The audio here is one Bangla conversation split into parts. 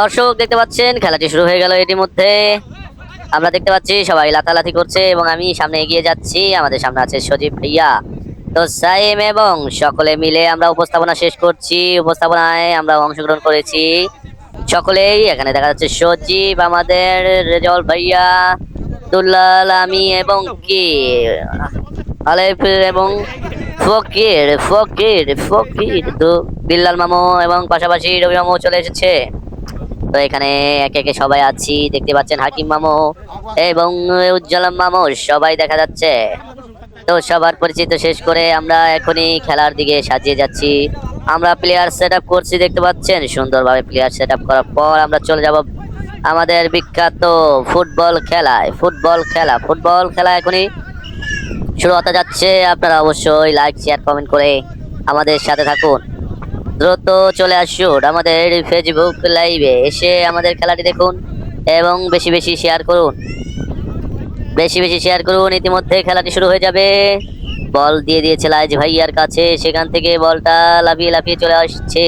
দর্শক, দেখতে পাচ্ছেন, খেলাটি শুরু হয়ে গেল এটির মধ্যে আমরা দেখতে পাচ্ছি, সবাই লাতালাতি করছে এবং আমি সামনে এগিয়ে যাচ্ছি। আমাদের সামনে আছে সজীব ভাইয়া। তো সাইম এবং সকলে মিলে আমরা উপস্থাপনা শেষ করছি। উপস্থাপনায় আমরা অংশগ্রহণ করেছি। সকলেই, এখানে দেখা যাচ্ছে সজীব, আমাদের রেজল ভাইয়া, দুল্লাল, আমি এবং কি? আলেফ এবং ফকির ফকির ফকির তো বিল্লাল মামু এবং পাশাপাশি রবি মামু চলে এসেছে। তো এখানে একে একে সবাই আছি। দেখতে পাচ্ছেন হাকিম মামু এবং উজ্জ্বলম মামু, সবাই দেখা যাচ্ছে। তো সবার পরিচিত শেষ করে আমরা এখনই খেলার দিকে সাজিয়ে যাচ্ছি। আমরা প্লেয়ার সেট আপ করছি, দেখতে পাচ্ছেন? সুন্দরভাবে প্লেয়ার সেট আপ করার পর আমরা চলে যাব আমাদের বিখ্যাত ফুটবল খেলায়। ফুটবল খেলা ফুটবল খেলা এখনই শুরু হতে যাচ্ছে। আপনারা অবশ্যই লাইক শেয়ার কমেন্ট করে আমাদের সাথে থাকুন। দ্রুত চলে আসুন আমাদের ফেসবুক লাইভে এসে আমাদের খেলাটি দেখুন এবং বেশি বেশি শেয়ার করুন। বেশি বেশি শেয়ার করুন। ইতিমধ্যে খেলাটি শুরু হয়ে যাবে। বল দিয়ে দিয়েছে লাইজ ভাইয়ার কাছে। সেখান থেকে বলটা লাফিয়ে লাফিয়ে চলে আসছে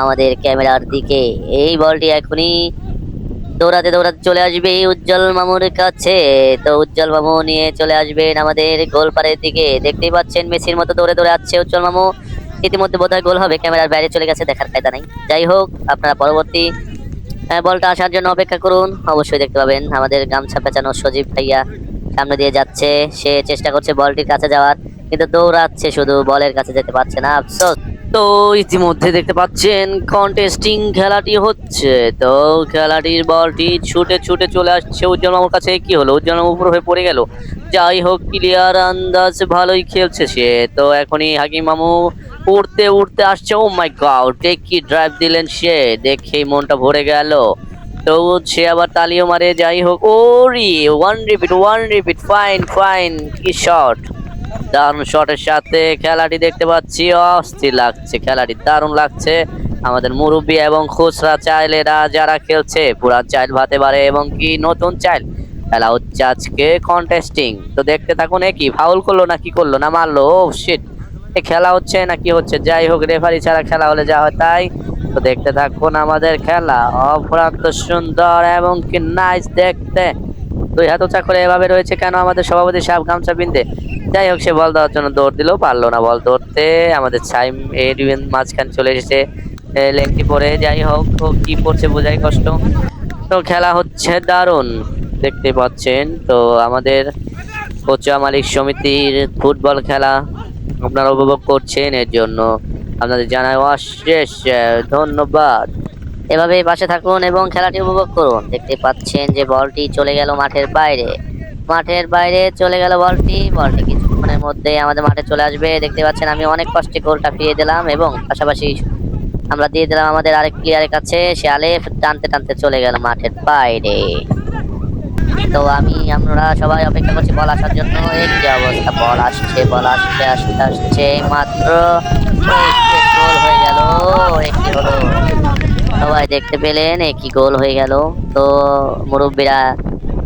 আমাদের ক্যামেরার দিকে। এই বলটি এখনই দৌড়াতে দৌড়াতে চলে আসবে উজ্জ্বল মামুর কাছে। তো উজ্জ্বল মামু নিয়ে চলে আসবেন আমাদের গোল পাড়ের দিকে। দেখতেই পাচ্ছেন মেসির মতো দৌড়ে দৌড়ে আসছে উজ্জ্বল মামু। ইতিমধ্যে বোধহয় গোল হবে। ক্যামেরার বাইরে চলে গেছে, দেখার কায়দা নাই। যাই হোক, আপনারা পরবর্তী বলটা আসার জন্য অপেক্ষা করুন। অবশ্যই দেখতে পাবেন, আমাদের গামছা পেঁচানো সজীব ভাইয়া সামনে দিয়ে যাচ্ছে। সে চেষ্টা করছে বলটির কাছে যাওয়ার, কিন্তু দৌড়াচ্ছে শুধু, বলের কাছে যেতে পারছে না। আফসোস। তো ইতিমধ্যে দেখতে পাচ্ছেন কন্টেস্টিং খেলাটি হচ্ছে। তো খেলাটির বলটি ছুটে ছুটে চলে আসছে উজ্জ্বল মামুর কাছে। কি হলো? উজ্জ্বল মামু উপর হয়ে পড়ে গেল। যাই হোক ক্লিয়ার আন্দাজ, ভালোই খেলছে সে। তো এখনই হাকিম মামু উড়তে উড়তে আসছে। ও মাই গড কি ড্রাইভ দিলেন সে? দেখেই মনটা ভরে গেল। তো সে আবার তালিও মারে, যাই হোক। ওরি one repeat one repeat fine fine কি শট দারুণ শটের সাথে খেলাটি দেখতে পাচ্ছি। অস্থির লাগছে, খেলাটি দারুণ লাগছে। আমাদের মুরব্বী এবং খুচরা চাইলেরা যারা খেলছে, পুরা চাইল ভাতে পারে এবং কি নতুন চাইল? খেলা হচ্ছে আজকে কন্টেস্টিং তো দেখতে থাকুন এ কি ফাউল করল না কি করল? না মারলো? ও শিট এ খেলা হচ্ছে না কি হচ্ছে? যাই হোক রেফারি ছাড়া খেলা হলে যা হয় তাই। তো দেখতে থাকুন আমাদের খেলা। অপরান্ত সুন্দর এবং কি নাইস দেখতে। দুই হাত উঁচা করে এভাবে রয়েছে কেন আমাদের সভাপতি সাহেব গামছা পিনতে যাই হোক, সে বল দেওয়ার জন্য দৌড় দিলেও পারল না বল ধরতে। আমাদের সাইম এডিউন মাঝখানে চলে এসেছে লেংটি পরে। যাই হোক, ও কি পড়ছে বোঝাই কষ্ট। তো খেলা হচ্ছে দারুণ, দেখতে পাচ্ছেন। তো আমাদের কোচা মালিক সমিতির ফুটবল খেলা। আপনারা উপভোগ করছেন, এর জন্য আপনাদের জানাই অশেষ ধন্যবাদ। এভাবে পাশে থাকুন এবং খেলাটি উপভোগ করুন। দেখতে পাচ্ছেন যে বলটি চলে গেল মাঠের বাইরে। মাঠের বাইরে চলে গেল বলটি। বলটি কিছুক্ষণের মধ্যে আমাদের মাঠে চলে আসবে। দেখতে পাচ্ছেন আমি অনেক কষ্টে গোলটা ফিরিয়ে দিলাম এবং পাশাপাশি আমরা দিয়ে দিলাম আমাদের আরেক প্লেয়ারের কাছে। সে আলেফ টানতে টানতে চলে গেল মাঠের বাইরে। তো আমি, আমরা সবাই অপেক্ষা করছি বল আসার জন্য। এই যে অবস্থা, বল আসছে বল আসছে, আসতে আসছে মাত্র গোল হয়ে গেল সবাই দেখতে পেলেন একই গোল হয়ে গেল। তো মুরব্বীরা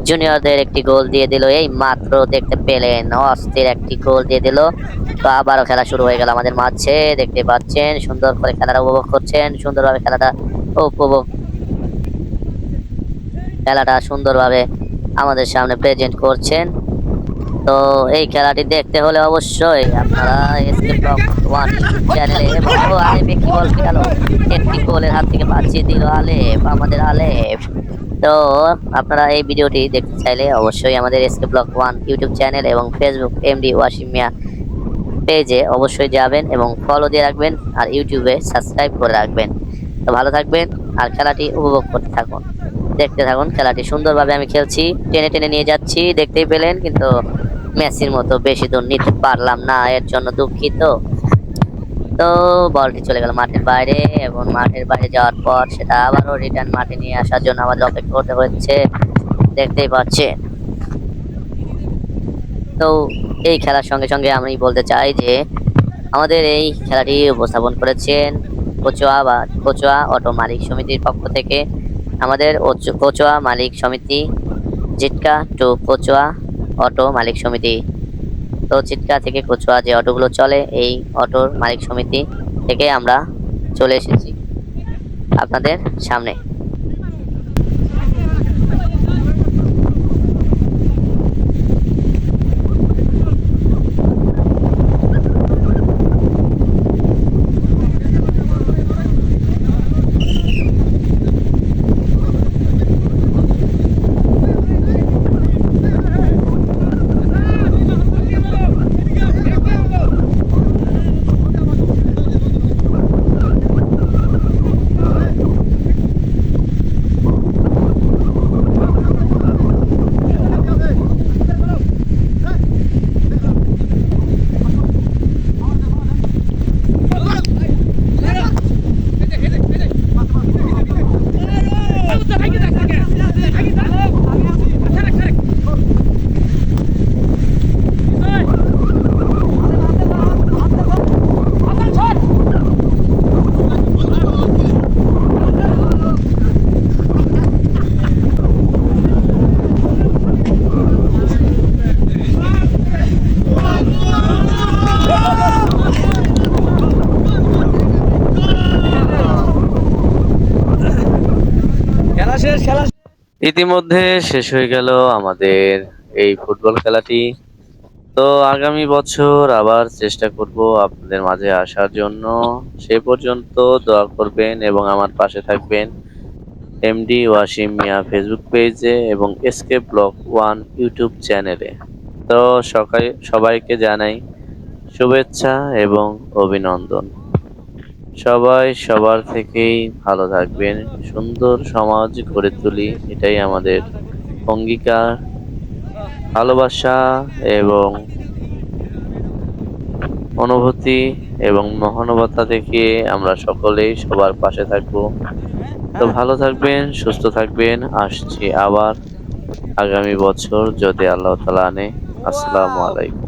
জুনিয়রদের একটি গোল দিয়ে দিল এই মাত্র দেখতে পেলেন, অস্থির একটি গোল দিয়ে দিল। তো আবারও খেলা শুরু হয়ে গেল আমাদের মাঝে, দেখতে পাচ্ছেন, সুন্দর করে খেলাটা উপভোগ করছেন, সুন্দরভাবে খেলাটা উপভোগ খেলাটা সুন্দরভাবে আমাদের সামনে প্রেজেন্ট করছেন। তো এই খেলাটি দেখতে হলে অবশ্যই আপনারা ব্লক ওয়ান হাত থেকে বাঁচিয়ে দিল আলেফ আমাদের আলেফ তো আপনারা এই ভিডিওটি দেখতে চাইলে অবশ্যই আমাদের SK block one YouTube channel এবং ফেসবুক এমডি ওয়াসিম মিয়া পেজে অবশ্যই যাবেন এবং ফলো দিয়ে রাখবেন আর ইউটিউবে সাবস্ক্রাইব করে রাখবেন। তো ভালো থাকবেন আর খেলাটি উপভোগ করতে থাকুন। দেখতে থাকুন, খেলাটি সুন্দরভাবে আমি খেলছি। টেনে টেনে নিয়ে যাচ্ছি, দেখতেই পেলেন, কিন্তু মেসির মতো বেশি দূর নিতে পারলাম না, এর জন্য দুঃখিত। তো বলটি চলে গেল মাঠের বাইরে, এবং মাঠের বাইরে যাওয়ার পর সেটা আবারও রিটার্ন মাঠে নিয়ে আসার জন্য আমাদের অপেক্ষা করতে হচ্ছে, দেখতেই পাচ্ছেন। তো এই খেলার সঙ্গে সঙ্গে আমি বলতে চাই যে, আমাদের এই খেলাটি উপস্থাপন করেছেন কোচোয়া বা কোচোয়া অটো মালিক সমিতির পক্ষ থেকে। আমাদের কচুয়া মালিক সমিতি, জিটকা টু কচুয়া অটো মালিক সমিতি। তো চিটকা থেকে কচুয়া যে অটোগুলো চলে, এই অটোর মালিক সমিতি থেকে আমরা চলে এসেছি। আপনাদের সামনে। ইতিমধ্যে শেষ হয়ে গেল আমাদের এই ফুটবল খেলাটি। তো আগামী বছর আবার চেষ্টা করব আপনাদের মাঝে আসার জন্য। সে পর্যন্ত দোয়া করবেন এবং আমার পাশে থাকবেন এমডি ওয়াসিম মিয়া ফেসবুক পেজে এবং এসকে ব্লক ওয়ান ইউটিউব চ্যানেলে। তো সকাই সবাইকে জানাই শুভেচ্ছা এবং অভিনন্দন। সবাই সবার থেকেই ভালো থাকবেন। সুন্দর সমাজ গড়ে তুলি, এটাই আমাদের অঙ্গীকার, ভালোবাসা এবং অনুভূতি এবং মহানুভতা থেকে আমরা সকলেই সবার পাশে থাকব। তো ভালো থাকবেন, সুস্থ থাকবেন। আসছি আবার আগামী বছর যদি আল্লাহ তালা আনে। আসসালামু আলাইকুম।